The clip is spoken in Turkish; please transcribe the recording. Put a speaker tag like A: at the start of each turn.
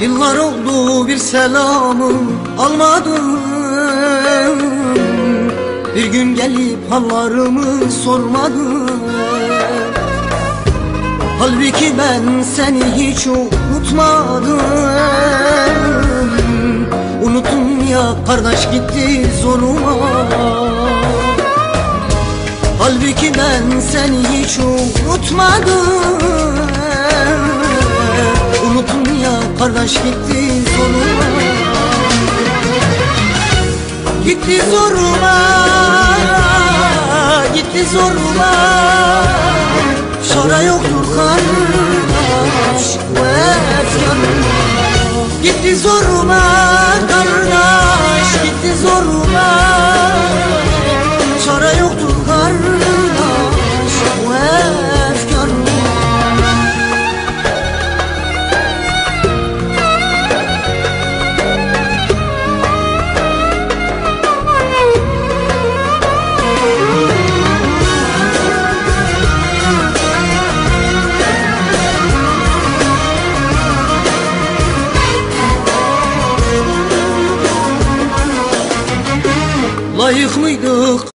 A: Yıllar oldu bir selamı almadım. Bir gün gelip hallarımı sormadın Halbuki ben seni hiç unutmadım. Unuttum ya kardeş gitti zoruma. Halbuki ben seni hiç unutmadım aşk gitti zoruma Gitti zoruma Gitti zoruma. Çare yoktur kardeş bu efkanıma Gitti zoruma. Layık mıydık?